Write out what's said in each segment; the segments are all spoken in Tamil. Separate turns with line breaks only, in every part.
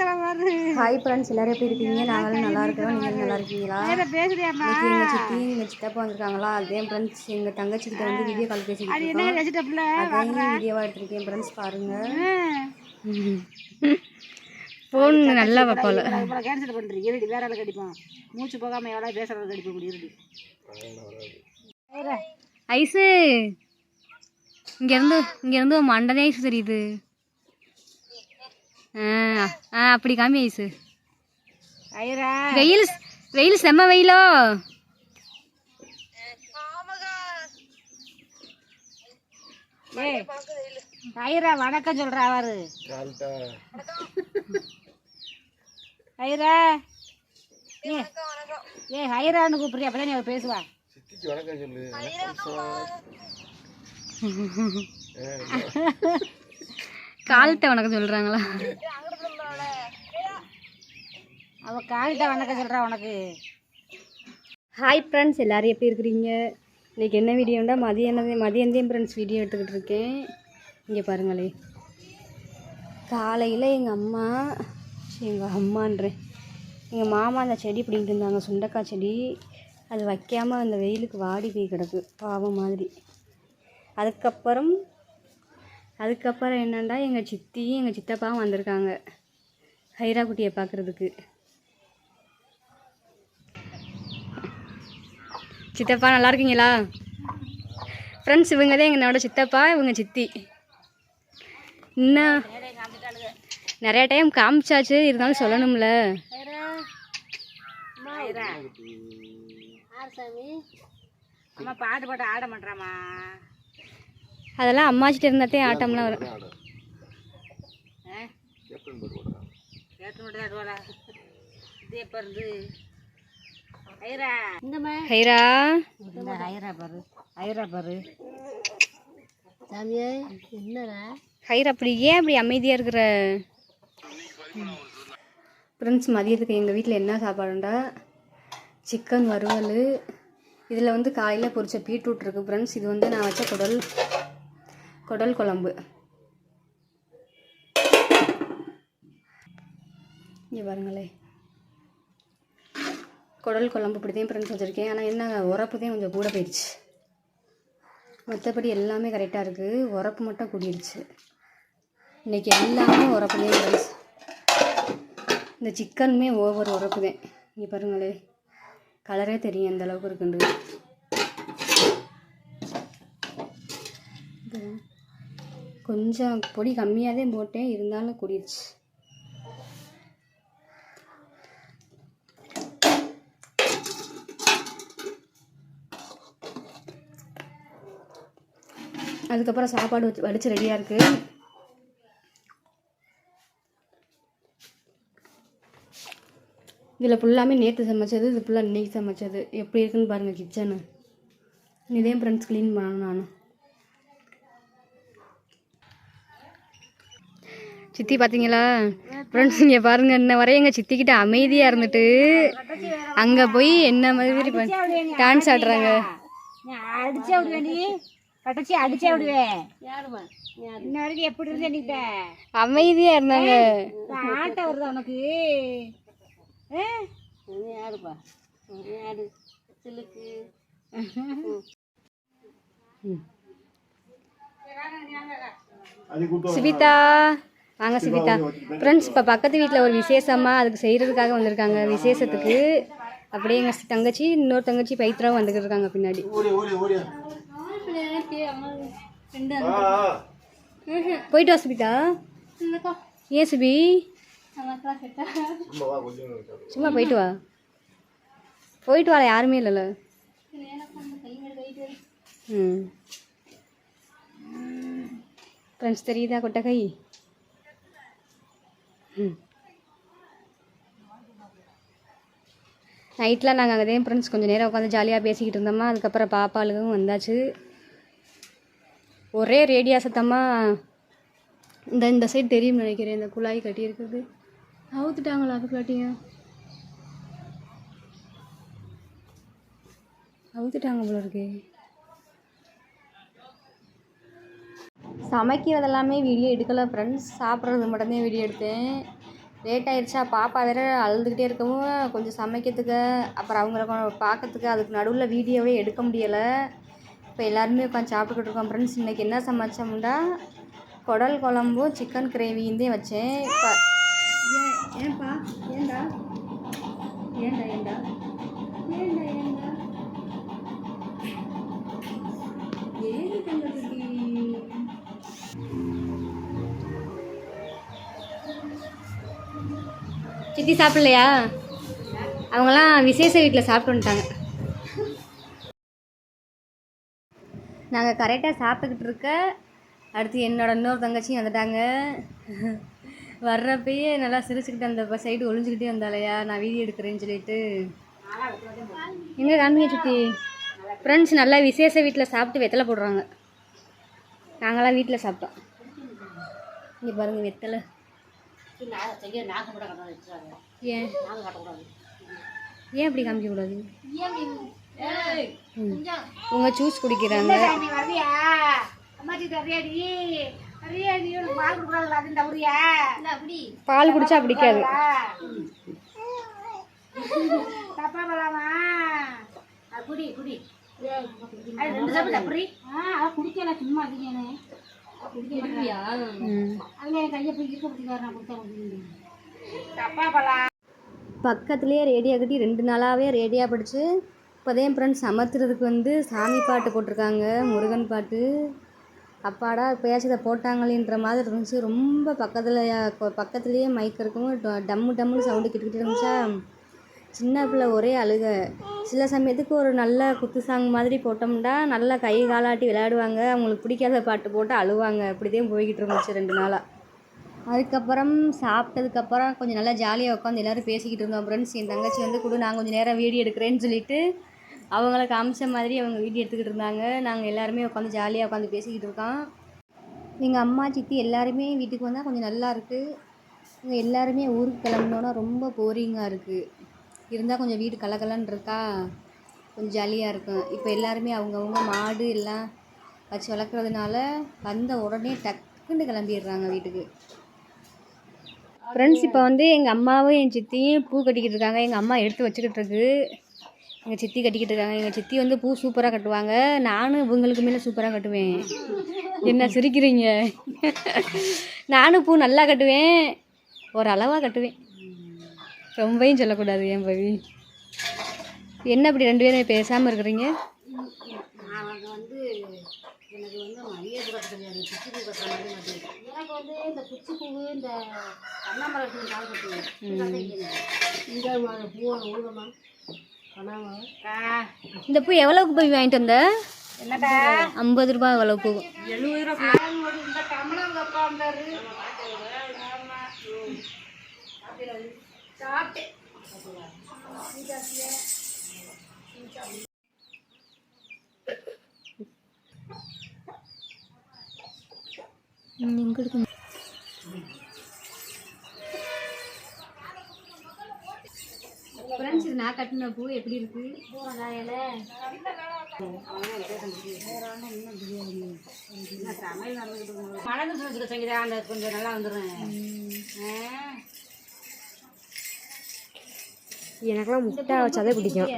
ஹாய் ஃப்ரெண்ட்ஸ் எல்லாரும் எப்படி இருக்கீங்க? நாங்களும் நல்லா இருக்கிறோம் நீங்கள் நல்லா இருக்கீங்களா? எங்கள் சித்தி எங்கள் சித்தப்பா வந்திருக்காங்களா? அதே ஃப்ரெண்ட்ஸ் எங்கள் தங்கச்சி கிட்ட வந்து வீடியோ கால் பேசிக்கிட்டு
என்ன
இருக்கோம்.
வெஜிடபிள்
அதையும் வீடியோவாக எடுத்திருக்கேன் ஃப்ரெண்ட்ஸ் பாருங்க.
ஃபோன் நல்லா வைப்பாள்.
இவ்வளோ கேன்சல் பண்ணுறீங்க இருடி வேற ஆள் கடிப்போம் மூச்சு போகாம எவ்வளோ பேசுறது கடிப்போம் இப்படி இருடி.
ஐஸு இங்கேருந்து இங்கேருந்து மண்டனே ஐஸ் தெரியுது. ஆ ஆ. அப்படி காமி
ஐரா
வெயில் வெயில் செம்ம வெயிலோ.
ஏய் ஐரா வணக்கம் சொல்றா அவரு. ஐரா ஏ ஏ ஹைரான்னு கூப்பிடுறியா அப்பதான் நீ பேசுவா.
காலத்தை வணக்கம் சொல்கிறாங்களா
அவள் காலிட்ட வணக்கம் சொல்கிறா உனக்கு.
ஹாய் ஃப்ரெண்ட்ஸ் எல்லோரும் எப்படி இருக்கிறீங்க? இன்றைக்கி என்ன வீடியோண்டா? மதியானது மதியந்தேன் ஃப்ரெண்ட்ஸ் வீடியோ எடுத்துக்கிட்டு இருக்கேன். இங்கே பாருங்களே. காலையில் எங்கள் அம்மா எங்கள் அம்மான்றேன். எங்கள் மாமா அந்த செடி பிடிங்கிட்டு இருந்தாங்க சுண்டக்காய் செடி. அது வைக்காமல் அந்த வெயிலுக்கு வாடி போய் கிடக்கு பாவம் மாதிரி. அதுக்கப்புறம் அதுக்கப்புறம் என்னென்னா எங்கள் சித்தியும் எங்கள் சித்தப்பாவும் வந்திருக்காங்க ஹைரா குட்டியை பார்க்குறதுக்கு. சித்தப்பா நல்லா இருக்கீங்களா? ஃப்ரெண்ட்ஸ் இவங்க தான் என்னோட சித்தப்பா இவங்க சித்தி. இன்னும் நிறைய டைம் காமிச்சாச்சு இருந்தாலும் சொல்லணும்ல.
பாட்டு பாட்டு ஆட மாட்டாமா
அதெல்லாம் அம்மாச்சிட்ட இருந்தாத்தே ஆட்டம்லாம் வரும்.
மட்டும் தான் அதுவாடா இது எப்போ இருந்து?
ஹைரா.
இந்த ஐரா பாரு. ஐரா பாரு. சாமியே என்னடா?
ஹைரா அப்படி ஏன் அப்படி அமைதியாக இருக்கிற? ஃப்ரெண்ட்ஸ் மதியத்துக்கு எங்கள் வீட்டில் என்ன சாப்பாடுண்டா? சிக்கன் வறுவல். இதில் வந்து காலையில் பொரிச்ச பீட்ரூட் இருக்குது ஃப்ரெண்ட்ஸ் இது வந்து நான் வச்ச குடல் குடல் குழம்பு. இங்கே பாருங்களே. குடல் குழம்பு இப்படி தான் ஃப்ரெண்ட்ஸ் வச்சுருக்கேன் ஆனால் என்ன உரப்பு தான் கொஞ்சம் கூட போயிடுச்சு. மற்றபடி எல்லாமே கரெக்டாக இருக்குது உரப்பு மட்டும் கூடிடுச்சு இன்றைக்கி எல்லாமே உரப்பு தான் ஃப்ரெண்ட்ஸ் இந்த சிக்கனுமே ஓவர் உரப்பு தான் இங்கே பாருங்களே கலரே தெரியும் எந்த அளவுக்கு இருக்குண்டு கொஞ்சம் பொடி கம்மியாக தான் போட்டேன். இருந்தாலும் கூடிடுச்சு அதுக்கப்புறம் சாப்பாடு வச்சு வடித்து ரெடியாக இருக்குது இதில் ஃபுல்லாமே நேற்று சமைச்சது இது ஃபுல்லாக இன்னைக்கு சமைச்சது. எப்படி இருக்குன்னு பாருங்கள் கிச்சனு இதே ஃப்ரெண்ட்ஸ் க்ளீன் பண்ணணும் நான். சித்தி பார்த்தீங்களா ஃப்ரெண்ட்ஸ் இங்கே பாருங்க இன்ன வரை எங்கள் சித்திக்கிட்ட அமைதியாக இருந்துட்டு அங்கே போய் என்ன மாதிரி டான்ஸ் ஆடுறாங்க.
கட்டச்சி அடிச்சே விடுவேன் இன்ன வரைக்கும் எப்படி இருந்தே நீ
அமைதியாக இருந்தாங்க.
ஆட்ட வருதா உனக்கு? ஆடுப்பா ஆடு சிலுக்கு
வாங்க சிவிதா. ஃப்ரெண்ட்ஸ் இப்போ பக்கத்து வீட்டில் ஒரு விசேஷமா அதுக்கு செய்கிறதுக்காக வந்திருக்காங்க. விசேஷத்துக்கு அப்படியே எங்கள் தங்கச்சி இன்னொரு தங்கச்சி பைத்ராவும் வந்துக்கிட்டு இருக்காங்க பின்னாடி. போயிட்டு வா சுபிதா. ஏன் சுபி? சும்மா போயிட்டு வா. போயிட்டு வா யாருமே இல்லைல்ல. ம். ஃப்ரெண்ட்ஸ் தெரியுதா கொட்டகை ம். நைட்டில் நாங்கள் அங்கே ஃப்ரெண்ட்ஸ் கொஞ்சம் நேரம் உட்காந்து ஜாலியாக பேசிக்கிட்டு இருந்தோமா அதுக்கப்புறம் பாப்பாளுக்கும் வந்தாச்சு. ஒரே ரேடியா சத்தமாக இந்த இந்த சைடு தெரியும் நினைக்கிறேன். இந்த குழாய் கட்டியிருக்குது அவுத்துட்டாங்களா அதுக்குள்ளாட்டிங்க அவுத்துட்டாங்க போல இருக்கு. சமைக்கிறதெல்லாமே வீடியோ எடுக்கலை ஃப்ரெண்ட்ஸ் சாப்பிட்றது மட்டும்தான் வீடியோ எடுத்தேன். லேட் ஆயிடுச்சா பாப்பா வேற அழுதுகிட்டே இருக்கவும் கொஞ்சம் சமைக்கிறதுக்கு அப்புறம் அவங்கள பார்க்கறதுக்கு அதுக்கு நடுவில் வீடியோவே எடுக்க முடியலை. இப்போ எல்லாருமே உட்காந்து சாப்பிட்டுக்கிட்டு இருக்கோம். ஃப்ரெண்ட்ஸ் இன்றைக்கி என்ன சமைச்சோம்னா குடல் குழம்பும் சிக்கன் கிரேவியும் வச்சேன். இப்போ ஏன் ஏன்பா? ஏண்டா? ஏண்டா ஏண்டா? ஏண்டா ஏண்டா? ஏன் சித்தி சாப்பிடலையா? அவங்களாம் விசேஷ வீட்டில் சாப்பிட்டு வந்துட்டாங்க. கரெக்டாக சாப்பிட்டுக்கிட்டு இருக்க. அடுத்து என்னோட இன்னொரு தங்கச்சியும் வந்துட்டாங்க. வர்றப்பயே நல்லா சிரிச்சுக்கிட்டு அந்த சைடு ஒளிஞ்சுக்கிட்டே வந்தாலையா நான் வீடியோ எடுக்கிறேன்னு சொல்லிட்டு. எங்கே காமிங்க சுற்றி ஃப்ரெண்ட்ஸ் நல்லா விசேஷ வீட்டில் சாப்பிட்டு வெத்தலை போடுறாங்க. நாங்களாம் வீட்டில் சாப்பிட்டோம். இங்கே பாருங்கள் வெத்தலை. ஏன்? ஏன் அப்படி காமிக்கக்கூடாது? உங்க ஜூஸ் குடிக்கிறாங்க.
பால்
குடிச்சா பிடிக்காது.
தப்பா போலாமா அது குடி குடி. அது ரெண்டு சாப்பிட்டு தப்புறி ஆ குடிக்கல சும்மா அதிகம் குடிக்கலையா
ம்.
அதுல என் கையை போய் இருக்க பிடிக்காரு நான் தப்பா
பக்கத்துலேயே ரேடியோ கட்டி ரெண்டு நாளாகவே ரேடியா படித்து இப்போதான் ஃப்ரெண்ட்ஸ் அமர்த்துறதுக்கு வந்து சாமி பாட்டு போட்டிருக்காங்க முருகன் பாட்டு. அப்பாடா இப்போயாச்சும் இதை போட்டாங்களேன்ற மாதிரி இருந்துச்சு. ரொம்ப பக்கத்தில் பக்கத்துலேயே மைக் இருக்கும். ட- டம்மு டம்முன்னு சவுண்டு கிட்டுக்கிட்டு இருந்துச்சா? சின்ன பிள்ளை ஒரே அழுக. சில சமயத்துக்கு ஒரு நல்ல குத்து சாங் மாதிரி போட்டோம்னா நல்லா கை காலாட்டி விளையாடுவாங்க. அவங்களுக்கு பிடிக்காத பாட்டு போட்டு அழுவாங்க. அப்படிதான் போய்கிட்டு இருந்துச்சு ரெண்டு நாளாக அதுக்கப்புறம் சாப்பிட்டதுக்கப்புறம் கொஞ்சம் நல்லா ஜாலியாக உட்காந்து எல்லோரும் பேசிக்கிட்டு இருந்தோம் ஃப்ரெண்ட்ஸ் என் தங்கச்சி வந்து கூட நான் கொஞ்சம் நேரம் வீடியோ எடுக்கிறேன்னு சொல்லிட்டு அவங்கள காமிச்ச மாதிரி அவங்க வீடியோ எடுத்துக்கிட்டு இருந்தாங்க. நாங்கள் எல்லாருமே உட்காந்து ஜாலியாக உட்காந்து பேசிக்கிட்டு இருக்கோம். எங்கள் அம்மா சித்தி எல்லாருமே வீட்டுக்கு வந்தால் கொஞ்சம் நல்லா இருக்குது இவங்க எல்லாருமே ஊருக்கு கிளம்புனோன்னா ரொம்ப போரிங்காக இருக்குது இருந்தால் கொஞ்சம் வீடு கலகலன்னு இருக்கா? கொஞ்சம் ஜாலியாக இருக்கும். இப்போ எல்லாருமே அவங்கவுங்க மாடு எல்லாம் வச்சு வளர்க்குறதுனால வந்த உடனே டக்குன்னு கிளம்பிடுறாங்க வீட்டுக்கு. ஃப்ரெண்ட்ஸ் இப்போ வந்து எங்கள் அம்மாவும் என் சித்தியும் பூ கட்டிக்கிட்டு இருக்காங்க. எங்கள் அம்மா எடுத்து வச்சுக்கிட்டு இருக்கு. எங்கள் சித்தி கட்டிக்கிட்டு இருக்காங்க. எங்கள் சித்தி வந்து பூ சூப்பராக கட்டுவாங்க. நானும் இவங்களுக்கு மேலே சூப்பராக கட்டுவேன். என்ன சிரிக்கிறீங்க? நானும் பூ நல்லா கட்டுவேன். ஒரு அளவாக கட்டுவேன். ரொம்பவும் சொல்லக்கூடாது ஏன் பவி? என்ன இப்படி ரெண்டு பேரும் பேசாமல் இருக்கிறீங்க?
அவங்க வந்து எனக்கு வந்து மரியாதை கட்ட தெரியாது. பிச்சி பூ கட்டுற மாதிரி மாட்டேன் எனக்கு வந்து இந்த பிச்சி பூ இந்த கண்ணாமரம் பூ கால் கட்டுவேன். இந்த பூ ஊழமா பண்ணாமா
இந்த பூ எவ்வளோக்கு போய் வாங்கிட்டு வந்த? ஐம்பது ரூபாய் அவ்வளோ பூ?
எழுபது ரூபா இந்த கமலம் உட்காந்தாரு சாப்பிட்டேன்
எங்கே இருக்கு ஃப்ரெண்ட்ஸ் இது நான் கட்டின பூ எப்படி இருக்கு?
மணந்து வச்சுக்க சங்கீதா அந்த கொஞ்சம் நல்லா வந்துடும்
எனக்கெல்லாம் முட்டை வச்சாதே பிடிக்கும்.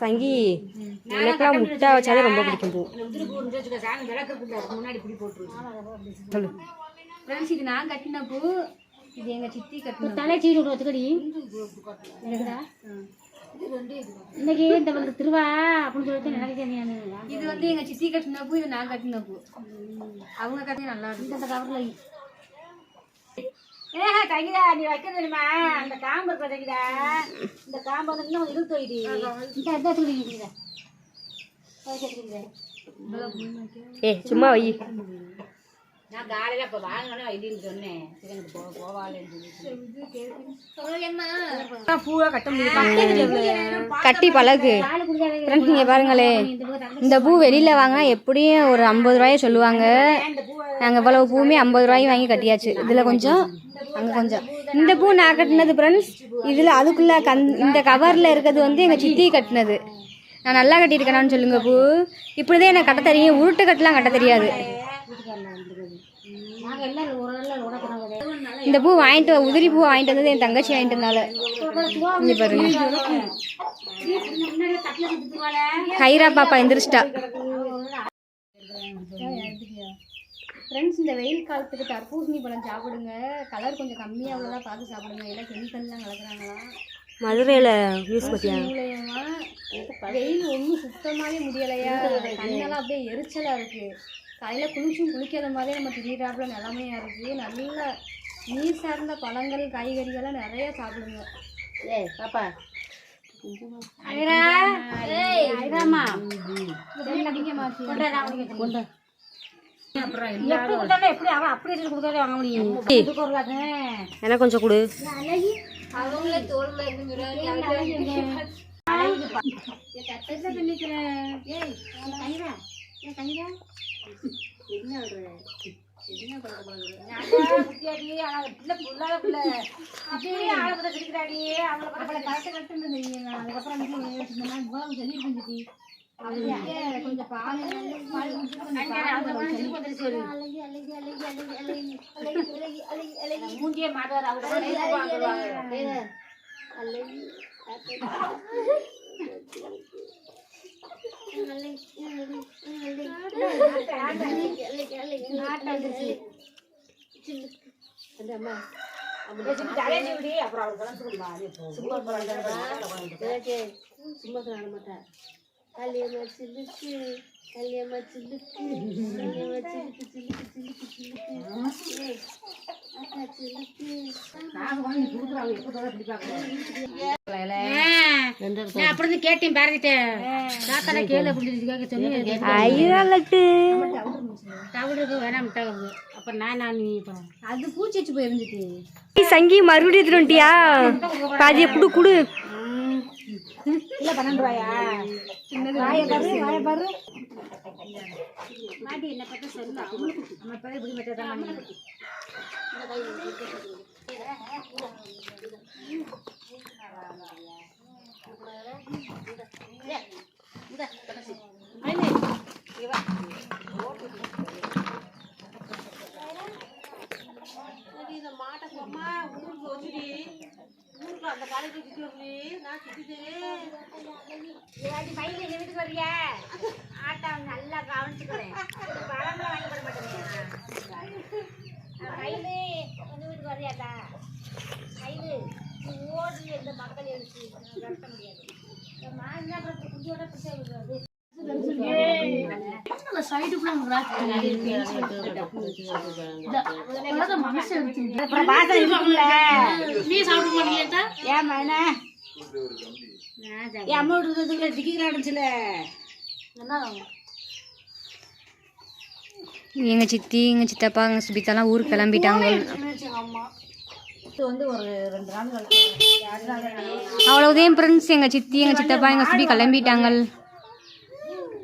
சங்கி எனக்கெல்லாம் முட்டை வச்சாதே ரொம்ப பிடிக்கும் பூ. சொல்லு. ஃப்ரெண்ட்ஸ் இது நான் கட்டின பூ. இது எங்கள் சித்தி கட்டின
தலை சீடு வச்சுக்கடி. இன்னைக்கு இந்த வந்து திருவா அப்படின்னு சொல்லிட்டு நினைக்கிறேன்
இது வந்து எங்கள் சித்தி கட்டின பூ இது நான் கட்டின பூ. அவங்க கட்டின நல்லா இருக்கு
இந்த கவர்ல நீ வைக்க தெரியுமா அந்த காம்பு இருக்க இந்த காம்பு வந்து இன்னும் இழுத்து வைடி இந்த
ஏ சும்மா வை.
நான் காலையில இப்ப வாங்கணும் வைடின்னு சொன்னேன். சிவனுக்கு போ போவாளேன்னு சொல்லி பூவை கட்ட
கட்டி பழகு. ஃப்ரெண்ட்ஸ் நீங்கள் பாருங்களே. இந்த பூ வெளியில் வாங்கினா எப்படியும் ஒரு ஐம்பது ரூபாயை சொல்லுவாங்க. நாங்கள் இவ்வளவு பூவுமே ஐம்பது ரூபாயும் வாங்கி கட்டியாச்சு. இதில் கொஞ்சம் அங்கே கொஞ்சம். இந்த பூ நான் கட்டினது ஃப்ரெண்ட்ஸ் இதில் அதுக்குள்ளே கந் இந்த கவரில் இருக்கிறது வந்து எங்கள் சித்தி கட்டினது. நான் நல்லா கட்டியிருக்கேனான்னு சொல்லுங்கள் பூ. இப்படி தான் எனக்கு கட்ட தெரியும். உருட்டு கட்டலாம் கட்ட தெரியாது
நாங்க எல்லாரும் ஒரு நாள் உடக்கணும்
இந்த பூ வாங்கிட்டு உதிரி பூ வாங்கிட்டு வந்தது என் தங்கச்சி வாங்கிட்டு வந்தால இங்க பாருங்க. ஹைரா பாப்பா எந்திரிச்சிட்டா. ஃப்ரெண்ட்ஸ் இந்த வெயில் காலத்துக்கு தர்பூசணி பழம் சாப்பிடுங்க. கலர் கொஞ்சம் கம்மியாக உள்ளதா பார்த்து சாப்பிடுங்க. எல்லாம் கெமிக்கல்லாம் கலக்குறாங்களா?
மதுரையில் நியூஸ் பற்றியா
வெயில் ஒன்றும் சுத்தமாகவே முடியலையா? கண்ணெல்லாம் அப்படியே எரிச்சலா இருக்கு. காலையில குளிச்சும் குளிக்காத மாதிரியே நம்ம திடீராப்புல நிலமையா இருக்கு. நல்ல நீர் சார்ந்த பழங்கள் காய்கறிகள்லாம் நிறைய சாப்பிடுங்க.
ஏய் பாப்பா. எனக்கு கொஞ்சம் கொடு.
அவங்களே பால் பால் குடிச்சு கொஞ்சம் பால்
மூஞ்சியே மாட்டார். அவங்க அப்புறம் அவர் கலந்து கொடுமா சும்மா சொல்ல மாட்டேன் கல்யாணமா சில்லுக்கு கல்யாணமா சில்லுக்கு கல்யாணமா அக்கா சில்லுக்கு நான் அப்படி இருந்து கேட்டேன் பாரதிட்ட தாத்தால கேளு அப்படின்னு கேட்க வேணாம் தவிடு அப்ப நான் நான்
போயிருந்துட்டு
சங்கி மறுபடியும் எடுத்துட்டு வந்துட்டியா? பாதியை குடு குடு.
இல்ல பன்னெண்டு ரூபாயா வாய பாரு வாய பாரு. மாட்டி என்ன பக்கம் சொல்லு. நம்ம பேர் இப்படி மட்டும் வீட்டுக்கு வர்றியா? ஆட்டா நல்லா கவனிச்சுக்கிறேன். பழம்லாம் வாங்கி போட மாட்டேன் உங்க வீட்டுக்கு வர்றியாட்டா? கையில நீ ஓடி எந்த மக்கள் எழுச்சி. கட்ட முடியாது. மாங்கா அப்புறம் குட்டியோட பிடிச்சா விடுறது ஏமா என்ன என் அம்மா விடுறதுக்குள்ள டிக்கிலாம் இருந்துச்சுல
எங்க சித்தி எங்க சித்தப்பா எங்க சுபிதாலாம் ஊருக்கு கிளம்பிட்டாங்க.
இது வந்து ஒரு ரெண்டு நாள்
அவ்வளவுதான் ஃப்ரெண்ட்ஸ் எங்க சித்தி எங்க சித்தப்பா எங்க சுபி கிளம்பிட்டாங்க.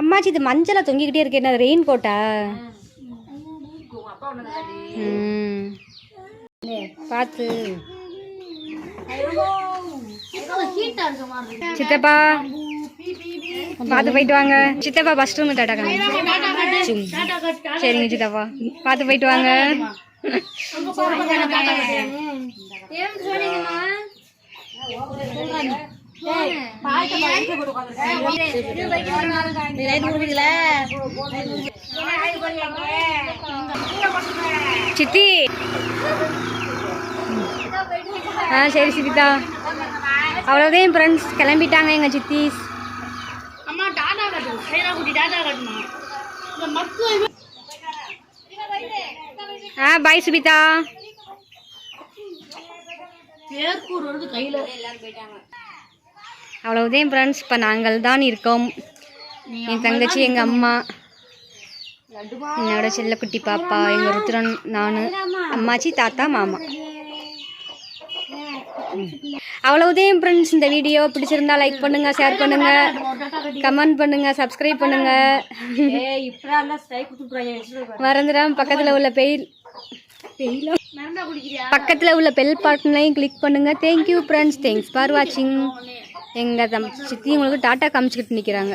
அம்மாச்சி இது மஞ்சளா தொங்கிக்கிட்டே இருக்கு. என்ன ரெயின் கோட்டா பார்த்து சித்தப்பா. பார்த்து போயிட்டு வாங்க. சித்தப்பா ஃபர்ஸ்ட் ரூம் டாட்டா சரிங்க சித்தப்பா. பார்த்து போயிட்டு வாங்க. சித்தி. ஆ சரி சித்திதா. அவ்வளோதான் ஃப்ரெண்ட்ஸ் கிளம்பிட்டாங்க எங்கள் சித்திஸ். ஆ பாய் சுபிதா அவ்வளவுதான் ஃப்ரெண்ட்ஸ் இப்போ நாங்கள் தான் இருக்கோம். என் தங்கச்சி எங்கள் அம்மா. என்னோட செல்லக்குட்டி பாப்பா எங்கள் ருத்ரன் நான் அம்மாச்சி தாத்தா மாமா. அவ்வளவுதான் ஃப்ரெண்ட்ஸ் இந்த வீடியோ பிடிச்சிருந்தா லைக் பண்ணுங்க ஷேர் பண்ணுங்க. கமெண்ட் பண்ணுங்க சப்ஸ்கிரைப் பண்ணுங்க. மறந்துடாம பக்கத்தில் உள்ள பெயில்
குடிக்கிறியா
பக்கத்தில் உள்ள பெல் பட்டனையும் கிளிக் பண்ணுங்க. தேங்க்யூ ஃப்ரெண்ட்ஸ் தேங்க்ஸ் ஃபார் வாட்சிங் எங்கள் தம் சித்தி உங்களுக்கு டாட்டா காமிச்சிக்கிட்டு நிற்கிறாங்க